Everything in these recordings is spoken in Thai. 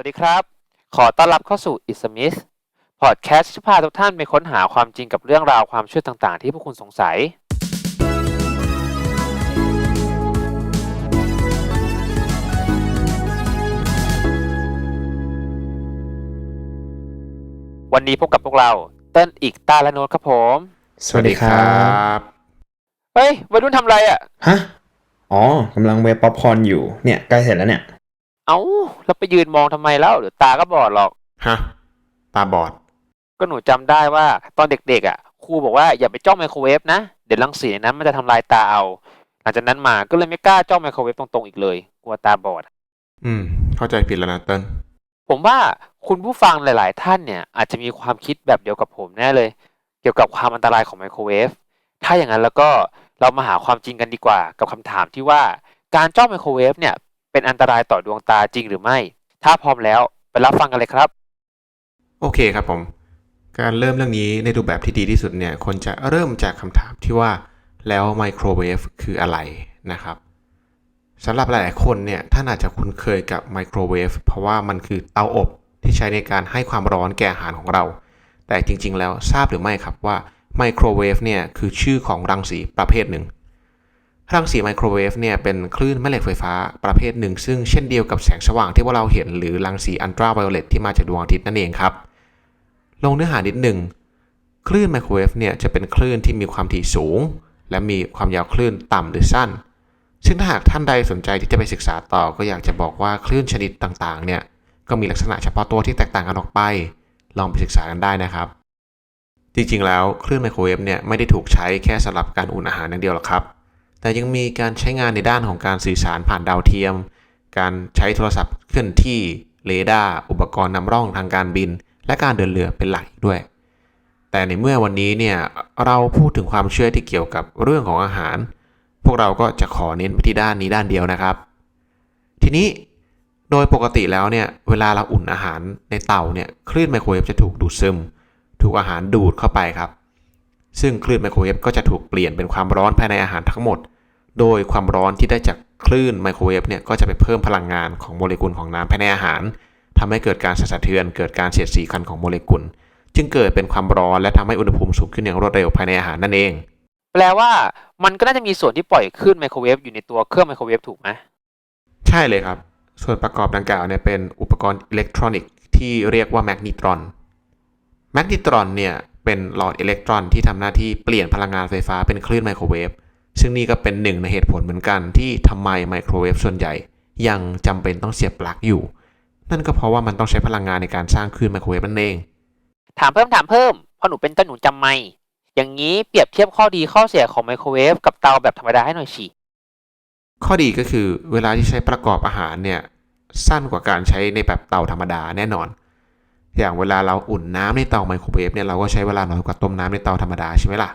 วัสดีครับ ขอต้อนรับเข้าสู่ i s m i t h พอดแคสต์ที่พาทุกท่านไปค้นหาความจริงกับเรื่องราวความเชื่อต่างๆ ที่พวกคุณสงสัย วันนี้พบกับพวกเราเต้นอีกตาและโน้ตครับผม สวัสดีครับเฮ้ยวัยรุ่นทำอะไรอะ่ะ ฮะ อ๋อกำลังเวฟป๊อปคอร์นอยู่ เนี่ยใกล้เสร็จแล้วเนี่ย เอ้าแล้วไปยืนมองทำไมแล้วเดี๋ยวตาก็บอดหรอก ฮะ ตาบอด ก็หนูจำได้ว่า ตอนเด็กๆอะครูบอกว่าอย่าไปจ้องไมโครเวฟนะ เดี๋ยวรังสีในนั้นมันจะทำลายตาเอา หลังจากนั้นมาก็เลยไม่กล้าจ้องไมโครเวฟตรงๆอีกเลยกลัวตาบอด อืม เข้าใจผิดแล้วนะเติ้ลผมว่าคุณผู้ฟังหลาย ๆ ท่านเนี่ยอาจจะมีความคิดแบบเดียวกับผมแน่เลย เกี่ยวกับความอันตรายของไมโครเวฟถ้าอย่างนั้นแล้วก็เรามาหาความจริงกันดีกว่า กับคำถามที่ว่าการจ้องไมโครเวฟเนี่ย เป็นอันตรายต่อดวงตาจริงหรือไม่ ถ้าพร้อมแล้วไปรับฟังกันเลยครับ โอเคครับผม การเริ่มเรื่องนี้ในรูปแบบที่ดีที่สุดเนี่ยควรจะเริ่มจากคำถามที่ว่าแล้วไมโครเวฟคืออะไรนะครับสำหรับหลายๆคนเนี่ยท่านอาจจะคุ้นเคยกับไมโครเวฟเพราะว่ามันคือเตาอบที่ใช้ในการให้ความร้อนแก่อาหารของเรา แต่จริงๆ แล้วทราบหรือไม่ครับว่าไมโครเวฟเนี่ยคือชื่อของรังสีประเภทหนึ่ง รังสีไมโครเวฟเนี่ยเป็นคลื่นแม่เหล็กไฟฟ้าประเภทหนึ่ง ซึ่งเช่นเดียวกับแสงสว่างที่พวกเราเห็นหรือรังสีอันตราไวโอเลตที่มาจากดวงอาทิตย์นั่นเองครับ ลงเนื้อหานิดหนึ่งคลื่นไมโครเวฟเนี่ยจะเป็นคลื่นที่มีความถี่สูง และมีความยาวคลื่นต่ำหรือสั้น ซึ่งถ้าหากท่านใดสนใจที่จะไปศึกษาต่อก็อยากจะบอกว่าคลื่นชนิดต่างๆเนี่ยก็มีลักษณะเฉพาะตัวที่แตกต่างกันออกไป ลองไปศึกษากันได้นะครับ จริงๆแล้วคลื่นไมโครเวฟเนี่ยไม่ได้ถูกใช้แค่สำหรับการอุ่นอาหารอย่างเดียวหรอกครับ แต่ยังมีการใช้งานในด้านของการสื่อสารผ่านดาวเทียม การใช้โทรศัพท์เคลื่อนที่เรดาร์อุปกรณ์นำร่องทางการบิน และการเดินเรือเป็นหลักด้วย แต่ในเมื่อวันนี้เนี่ยเราพูดถึงความเชื่อที่เกี่ยวกับเรื่องของอาหาร พวกเราก็จะขอเน้นไปที่ด้านนี้ด้านเดียวนะครับ ทีนี้โดยปกติแล้วเนี่ยเวลาเราอุ่นอาหารในเตาเนี่ยคลื่นไมโครเวฟจะถูกดูดซึม ถูกอาหารดูดเข้าไปครับ ซึ่งคลื่นไมโครเวฟก็จะถูกเปลี่ยนเป็นความร้อนภายในอาหารทั้งหมด โดยความร้อนที่ได้จากคลื่นไมโครเวฟเนี่ยก็จะไปเพิ่มพลังงานของโมเลกุลของน้ำภายในอาหารทำให้เกิดการสั่นสะเทือน เกิดการเสียดสีกันของโมเลกุล จึงเกิดเป็นความร้อนและทำให้อุณหภูมิสูงขึ้นอย่างรวดเร็วภายในอาหารนั่นเอง แปลว่ามันก็น่าจะมีส่วนที่ปล่อยคลื่นไมโครเวฟอยู่ในตัวเครื่องไมโครเวฟถูกไหมใช่เลยครับ ส่วนประกอบดังกล่าวเนี่ยเป็นอุปกรณ์อิเล็กทรอนิกส์ที่เรียกว่าแมกนิตรอนแมกนิตรอนเนี่ย เป็นหลอดอิเล็กตรอนที่ทำหน้าที่เปลี่ยนพลังงานไฟฟ้าเป็นคลื่นไมโครเวฟซึ่งนี่ก็เป็นหนึ่งในเหตุผลเหมือนกันที่ทำไมไมโครเวฟส่วนใหญ่ ยังจำเป็นต้องเสียบปลั๊กอยู่ นั่นก็เพราะว่ามันต้องใช้พลังงานในการสร้างคลื่นไมโครเวฟนั่นเอง ถามเพิ่มถามเพิ่มเพราะหนูเป็นต้นหนูจำไม่อย่างนี้เปรียบเทียบข้อดีข้อเสียของไมโครเวฟกับเตาแบบธรรมดาให้หน่อยสิข้อดีก็คือเวลาที่ใช้ประกอบอาหารเนี่ยสั้นกว่าการใช้ในแบบเตาธรรมดาแน่นอน อย่างเวลาเราอุ่นน้ำในเตาไมโครเวฟเนี่ยเราก็ใช้เวลาน้อยกว่าต้มน้ำในเตาธรรมดาใช่ไหมล่ะ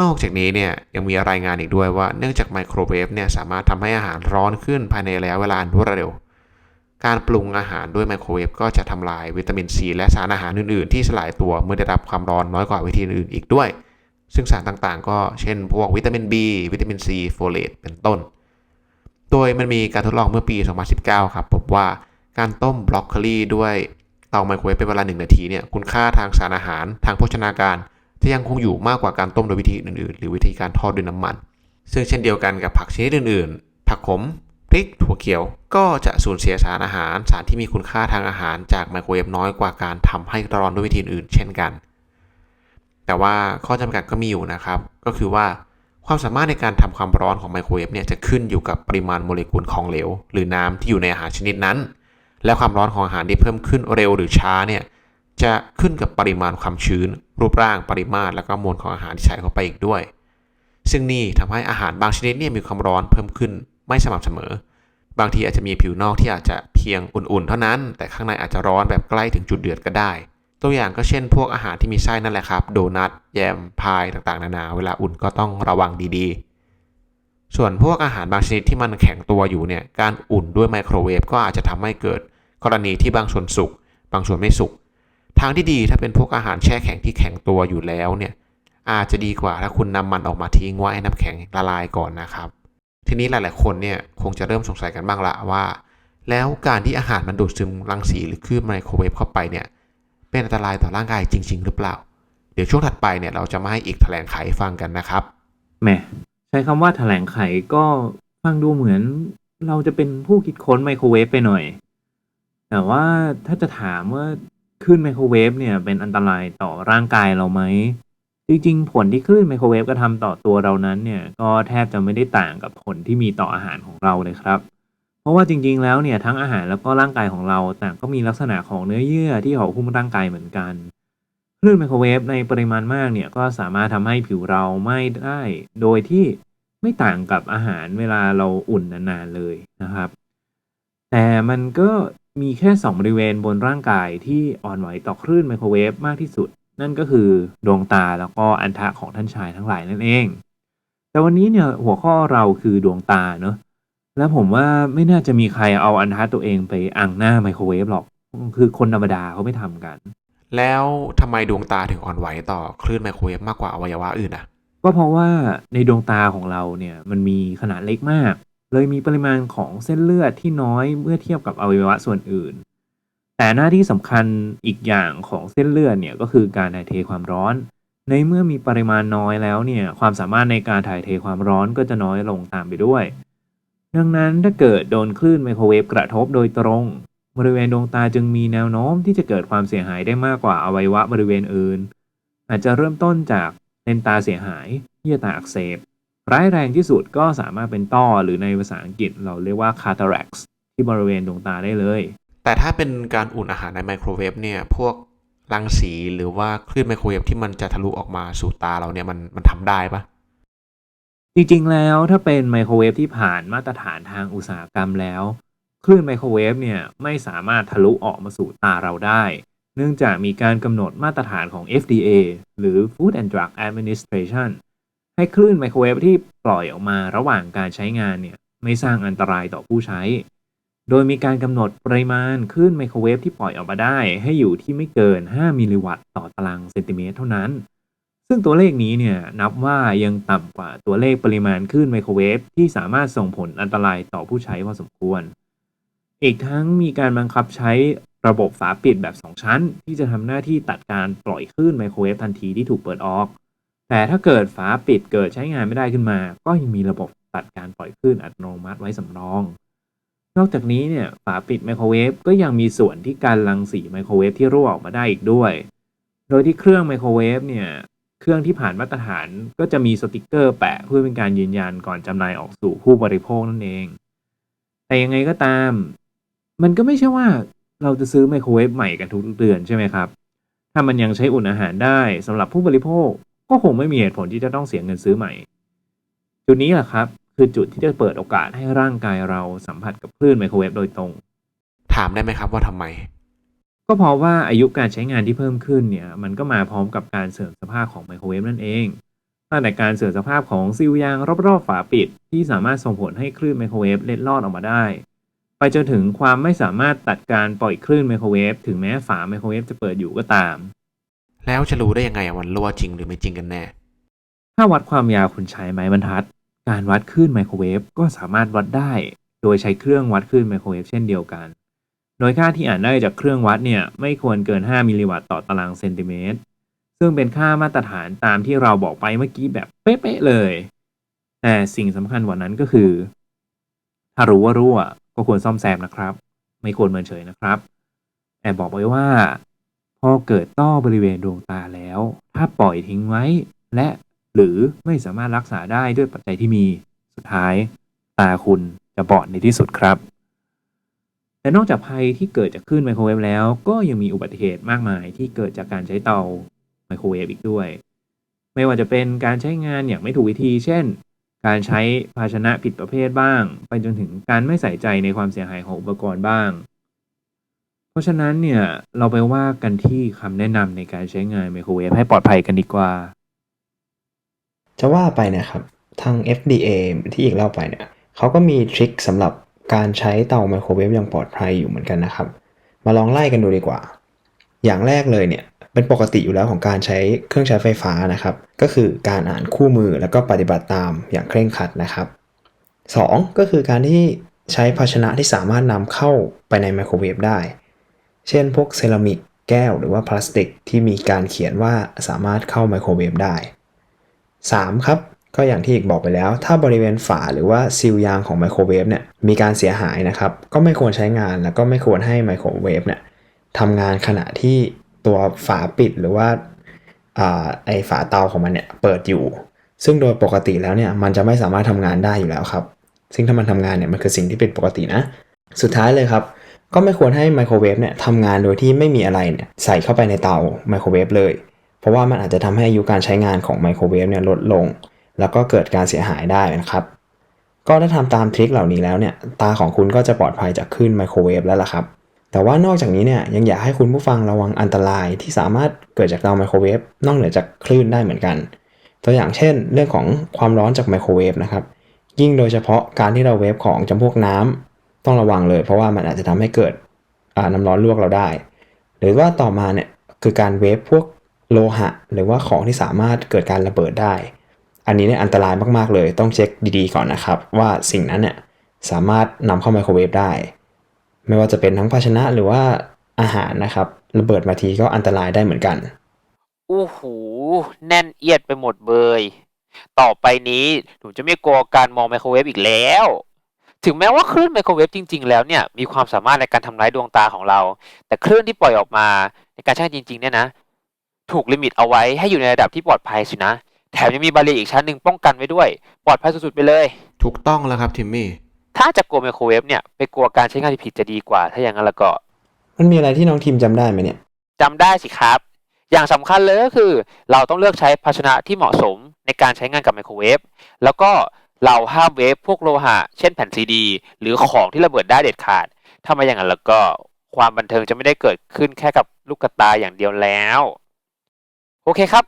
นอกจากนี้เนี่ยยังมีรายงานอีกด้วยว่าเนื่องจากไมโครเวฟเนี่ยสามารถทำให้อาหารร้อนขึ้นภายในระยะเวลาอันรวดเร็ว การปรุงอาหารด้วยไมโครเวฟก็จะทำลายวิตามินซีและสารอาหารอื่นๆ ที่สลายตัวเมื่อได้รับความร้อนน้อยกว่าวิธีอื่นอีกด้วย ซึ่งสารต่างๆ ก็เช่น พวกวิตามิน B วิตามิน C โฟเลตเป็นต้น โดยมันมีการทดลองเมื่อปี 2019 ครับพบว่าการต้มบรอกโคลีด้วย เตาไมโครเวฟเป็นเวลา 1 นาทีเนี่ยคุณค่าทางสารอาหารทางโภชนาการ จะยังคงอยู่มากกว่าการต้มโดยวิธีอื่นๆ หรือวิธีการทอดด้วยน้ำมัน ซึ่งเช่นเดียวกันกับผักชนิดอื่นๆ ผักขมพริกถั่วเขียวก็จะสูญเสียสารอาหาร สารที่มีคุณค่าทางอาหารจากไมโครเวฟน้อยกว่าการทำให้ร้อนด้วยวิธีอื่นเช่นกัน แต่ว่าข้อจำกัดก็มีอยู่นะครับ ก็คือว่าความสามารถในการทำความร้อนของไมโครเวฟเนี่ยจะขึ้นอยู่กับปริมาณโมเลกุลของเหลว หรือน้ำที่อยู่ในอาหารชนิดนั้น และความร้อนของอาหารที่เพิ่มขึ้นเร็วหรือช้าเนี่ยจะขึ้นกับปริมาณความชื้น รูปร่างปริมาตรและก็มวลของอาหารที่ใส่เข้าไปอีกด้วย ซึ่งนี่ทำให้อาหารบางชนิดเนี่ยมีความร้อนเพิ่มขึ้นไม่สม่ำเสมอ บางทีอาจจะมีผิวนอกที่อาจจะเพียงอุ่นๆ เท่านั้น แต่ข้างในอาจจะร้อนแบบใกล้ถึงจุดเดือดก็ได้ ตัวอย่างก็เช่น พวกอาหารที่มีไส้นั่นแหละครับโดนัทแยมพายต่างๆ นานาเวลาอุ่นก็ต้องระวังดีๆ ส่วนพวกอาหารบางชนิดที่มันแข็งตัวอยู่เนี่ยการอุ่นด้วยไมโครเวฟก็อาจจะทำให้เกิด กรณีที่บางส่วนสุก บางส่วนไม่สุก ทางที่ดีถ้าเป็นพวกอาหารแช่แข็งที่แข็งตัวอยู่แล้วเนี่ยอาจจะดีกว่าถ้าคุณนำมันออกมาทิ้งไว้ให้น้ำแข็งละลายก่อนนะครับ ทีนี้หลาย ๆ คนเนี่ยคงจะเริ่มสงสัยกันบ้างละว่า แล้วการที่อาหารมันดูดซึมรังสีหรือคลื่นไมโครเวฟเข้าไปเนี่ยเป็นอันตรายต่อร่างกายจริง ๆ หรือเปล่า เดี๋ยวช่วงถัดไปเนี่ยเราจะมาให้อีกแถลงไขฟังกันนะครับแหมใช้คำว่าแถลงไขก็ฟังดูเหมือน เราจะเป็นผู้คิดค้นไมโครเวฟไปหน่อย แต่ว่าถ้าจะถามว่าคลื่นไมโครเวฟเนี่ยเป็นอันตรายต่อร่างกายเราไหม จริงๆ ผลที่คลื่นไมโครเวฟกระทำต่อตัวเรานั้นเนี่ยก็แทบจะไม่ได้ต่างกับผลที่มีต่ออาหารของเราเลยครับ เพราะว่าจริง ๆ แล้วเนี่ยทั้งอาหารแล้วก็ร่างกายของเราต่างก็มีลักษณะของเนื้อเยื่อที่ห่อหุ้มร่างกายเหมือนกันคลื่นไมโครเวฟในปริมาณมากเนี่ยก็สามารถทำให้ผิวเราไหม้ได้ โดยที่ไม่ต่างกับอาหารเวลาเราอุ่นนานๆเลยนะครับ แต่มันก็ มีแค่ 2 บริเวณบนร่างกายที่อ่อนไหวต่อคลื่นไมโครเวฟมากที่สุด นั่นก็คือดวงตาแล้วก็อันทะของท่านชายทั้งหลายนั่นเอง แต่วันนี้เนี่ยหัวข้อเราคือดวงตาเนอะและผมว่าไม่น่าจะมีใครเอาอันทะตัวเองไปอังหน้าไมโครเวฟหรอก คือคนธรรมดาเขาไม่ทำกัน แล้วทำไมดวงตาถึงอ่อนไหวต่อคลื่นไมโครเวฟมากกว่าอวัยวะอื่นอะ ก็เพราะว่าในดวงตาของเราเนี่ยมันมีขนาดเล็กมาก เลยมีปริมาณของเส้นเลือดที่น้อยเมื่อเทียบกับอวัยวะส่วนอื่น แต่หน้าที่สำคัญอีกอย่างของเส้นเลือดเนี่ยก็คือการถ่ายเทความร้อน ในเมื่อมีปริมาณน้อยแล้วเนี่ยความสามารถในการถ่ายเทความร้อนก็จะน้อยลงตามไปด้วย ดังนั้นถ้าเกิดโดนคลื่นไมโครเวฟกระทบโดยตรง บริเวณดวงตาจึงมีแนวโน้มที่จะเกิดความเสียหายได้มากกว่าอวัยวะบริเวณอื่น อาจจะเริ่มต้นจากเลนตาเสียหายเยื่อตาอักเสบ ร้ายแรงที่สุดก็สามารถเป็นต้อหรือในภาษาอังกฤษเราเรียกว่า cataracts ที่บริเวณดวงตาได้เลย แต่ถ้าเป็นการอุ่นอาหารในไมโครเวฟเนี่ยพวกรังสีหรือว่าคลื่นไมโครเวฟที่มันจะทะลุออกมาสู่ตาเราเนี่ยมันมันทำได้ปะจริงๆแล้วถ้าเป็นไมโครเวฟที่ผ่านมาตรฐานทางอุตสาหกรรมแล้ว คลื่นไมโครเวฟเนี่ยไม่สามารถทะลุออกมาสู่ตาเราได้ เนื่องจากมีการกำหนดมาตรฐานของ FDA หรือ Food and Drug Administration ให้คลื่นไมโครเวฟที่ปล่อยออกมาระหว่างการใช้งานเนี่ยไม่สร้างอันตรายต่อผู้ใช้ โดยมีการกำหนดปริมาณคลื่นไมโครเวฟที่ปล่อยออกมาได้ ให้อยู่ที่ไม่เกิน 5 มิลลิวัตต์ต่อตารางเซนติเมตรเท่านั้น ซึ่งตัวเลขนี้เนี่ยนับว่ายังต่ำกว่าตัวเลขปริมาณคลื่นไมโครเวฟที่สามารถส่งผลอันตรายต่อผู้ใช้พอสมควร อีกทั้งมีการบังคับใช้ระบบฝาปิดแบบ 2 ชั้น ที่จะทำหน้าที่ตัดการปล่อยคลื่นไมโครเวฟทันทีที่ถูกเปิดออก แต่ถ้าเกิดฝาปิดเกิดใช้งานไม่ได้ขึ้นมา ก็ยังมีระบบตัดการปล่อยคลื่นอัตโนมัติไว้สำรอง นอกจากนี้เนี่ยฝาปิดไมโครเวฟก็ยังมีส่วนที่การรังสีไมโครเวฟที่รั่วออกมาได้อีกด้วย โดยที่เครื่องไมโครเวฟเนี่ยเครื่องที่ผ่านมาตรฐานก็จะมีสติกเกอร์แปะเพื่อเป็นการยืนยันก่อนจำหน่ายออกสู่ผู้บริโภคนั่นเอง แต่ยังไงก็ตาม มันก็ไม่ใช่ว่าเราจะซื้อไมโครเวฟใหม่กันทุกเดือนใช่ไหมครับ ถ้ามันยังใช้อุ่นอาหารได้สำหรับผู้บริโภค ก็คงไม่มีเหตุผลที่จะต้องเสียเงินซื้อใหม่ จุดนี้แหละครับ คือจุดที่จะเปิดโอกาสให้ร่างกายเราสัมผัสกับคลื่นไมโครเวฟโดยตรง ถามได้ไหมครับว่าทำไม ก็เพราะว่าอายุการใช้งานที่เพิ่มขึ้นเนี่ย มันก็มาพร้อมกับการเสื่อมสภาพของไมโครเวฟนั่นเองตั้งแต่การเสื่อมสภาพของซีลยางรอบๆฝาปิด ที่สามารถส่งผลให้คลื่นไมโครเวฟเล็ดลอดออกมาได้ ไปจนถึงความไม่สามารถตัดการปล่อยคลื่นไมโครเวฟถึงแม้ฝาไมโครเวฟจะเปิดอยู่ก็ตาม แล้วจะรู้ได้ยังไงอะมันรั่วจริงหรือไม่จริงกันแน่ ถ้าวัดความยาวคุณใช้ไม้บรรทัด การวัดคลื่นไมโครเวฟก็สามารถวัดได้ โดยใช้เครื่องวัดคลื่นไมโครเวฟเช่นเดียวกัน โดยค่าที่อ่านได้จากเครื่องวัดเนี่ยไม่ควรเกิน 5 มิลลิวัตต์ต่อตารางเซนติเมตร ซึ่งเป็นค่ามาตรฐานตามที่เราบอกไปเมื่อกี้แบบเป๊ะๆเลย แต่สิ่งสำคัญกว่านั้นก็คือ ถ้ารู้ว่ารั่วก็ควรซ่อมแซมนะครับ ไม่ควรเมินเฉยนะครับแอบบอกไว้ว่า พอเกิดต้อบริเวณดวงตาแล้ว ถ้าปล่อยทิ้งไว้ และหรือไม่สามารถรักษาได้ด้วยปัจจัยที่มีสุดท้ายตาคุณจะบอดในที่สุดครับ แต่นอกจากภัยที่เกิดจากคลื่นไมโครเวฟแล้ว ก็ยังมีอุบัติเหตุมากมายที่เกิดจากการใช้เตาไมโครเวฟอีกด้วย ไม่ว่าจะเป็นการใช้งานอย่างไม่ถูกวิธี เช่น การใช้ภาชนะผิดประเภทบ้าง ไปจนถึงการไม่ใส่ใจในความเสียหายของอุปกรณ์บ้าง เพราะฉะนั้นเนี่ยเราไปว่ากันที่คำแนะนำในการใช้งานไมโครเวฟให้ปลอดภัยกันดีกว่า จะว่าไปนะครับทาง FDA ที่อีกเล่าไปเนี่ยเขาก็มีทริคสำหรับการใช้เตาไมโครเวฟอย่างปลอดภัยอยู่เหมือนกันนะครับ มาลองไล่กันดูดีกว่า อย่างแรกเลยเนี่ยเป็นปกติอยู่แล้วของการใช้เครื่องใช้ไฟฟ้านะครับ ก็คือการอ่านคู่มือแล้วก็ปฏิบัติตามอย่างเคร่งครัดนะครับ 2. ก็คือการที่ใช้ภาชนะที่สามารถนำเข้าไปในไมโครเวฟได้ เช่นพวกเซรามิกแก้วหรือว่าพลาสติกที่มีการเขียนว่าสามารถเข้าไมโครเวฟได้ 3. ครับก็อย่างที่อีกบอกไปแล้ว ถ้าบริเวณฝาหรือว่าซีลยางของไมโครเวฟเนี่ยมีการเสียหายนะครับก็ไม่ควรใช้งานแล้วก็ไม่ควรให้ไมโครเวฟเนี่ยทำงานขณะที่ตัวฝาปิดหรือว่าอ่าไอฝาเตาของมันเนี่ยเปิดอยู่ ซึ่งโดยปกติแล้วเนี่ยมันจะไม่สามารถทำงานได้อยู่แล้วครับ ซึ่งถ้ามันทำงานเนี่ยมันคือสิ่งที่เป็นปกตินะ สุดท้ายเลยครับ ก็ไม่ควรให้ไมโครเวฟเนี่ยทำงานโดยที่ไม่มีอะไรเนี่ยใส่เข้าไปในเตาไมโครเวฟเลย เพราะว่ามันอาจจะทำให้อายุการใช้งานของไมโครเวฟเนี่ยลดลง แล้วก็เกิดการเสียหายได้นะครับ ก็ถ้าทำตามทริคเหล่านี้แล้วเนี่ยตาของคุณก็จะปลอดภัยจากคลื่นไมโครเวฟแล้วล่ะครับ แต่ว่านอกจากนี้เนี่ยยังอยากให้คุณผู้ฟังระวังอันตรายที่สามารถเกิดจากเตาไมโครเวฟนอกเหนือจากคลื่นได้เหมือนกัน ตัวอย่างเช่น เรื่องของความร้อนจากไมโครเวฟนะครับยิ่งโดยเฉพาะการที่เราเวฟของจำพวกน้ำ ต้องระวังเลย เพราะว่ามันอาจจะทำให้เกิดน้ำร้อนลวกเราได้ หรือว่าต่อมาเนี่ยคือการเวฟพวกโลหะ หรือว่าของที่สามารถเกิดการระเบิดได้ อันนี้เนี่ยอันตรายมากๆเลย ต้องเช็คดีๆก่อนนะครับ ว่าสิ่งนั้นเนี่ยสามารถนำเข้าไมโครเวฟได้ ไม่ว่าจะเป็นทั้งภาชนะหรือว่าอาหารนะครับ ระเบิดมาทีก็อันตรายได้เหมือนกันอู้หูแน่นเอียดไปหมดเบยต่อไปนี้หนูจะไม่กลัวการมองไมโครเวฟอีกแล้ว ถึงแม้ว่าคลื่นไมโครเวฟจริง ๆ แล้วเนี่ยมีความสามารถในการทำร้ายดวงตาของเรา แต่คลื่นที่ปล่อยออกมาในการใช้งานจริงๆเนี่ยนะ ถูกลิมิตเอาไว้ให้อยู่ในระดับที่ปลอดภัยสินะ แถมยังมีบาเรียร์อีกชั้นหนึ่งป้องกันไว้ด้วย ปลอดภัยสุดๆไปเลย ถูกต้องแล้วครับทิมมี่ถ้าจะกลัวไมโครเวฟเนี่ยไปกลัวการใช้งานที่ผิดจะดีกว่า ถ้าอย่างนั้นแล้วก็ มันมีอะไรที่น้องทีมจำได้ไหมเนี่ย จำได้สิครับ อย่างสำคัญเลยก็คือ เราต้องเลือกใช้ภาชนะที่เหมาะสมในการใช้งานกับไมโครเวฟ แล้วก็ เราห้ามเวฟพวกโลหะ เช่นแผ่นซีดี หรือของที่ระเบิดได้เด็ดขาด ถ้าไม่อย่างนั้นแล้วก็ความบันเทิงจะไม่ได้เกิดขึ้นแค่กับลูกกระตายอย่างเดียวแล้ว โอเคครับ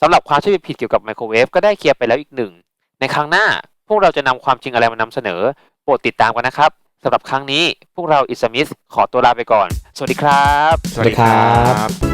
สำหรับความชื่อผิดเกี่ยวกับไมโครเวฟก็ได้เคลียร์ไปแล้วอีกหนึ่ง ในครั้งหน้าพวกเราจะนำความจริงอะไรมานำเสนอ โปรดติดตามกันนะครับสำหรับครั้งนี้พวกเราอิสมิสขอตัวลาไปก่อน สวัสดีครับ สวัสดีครับ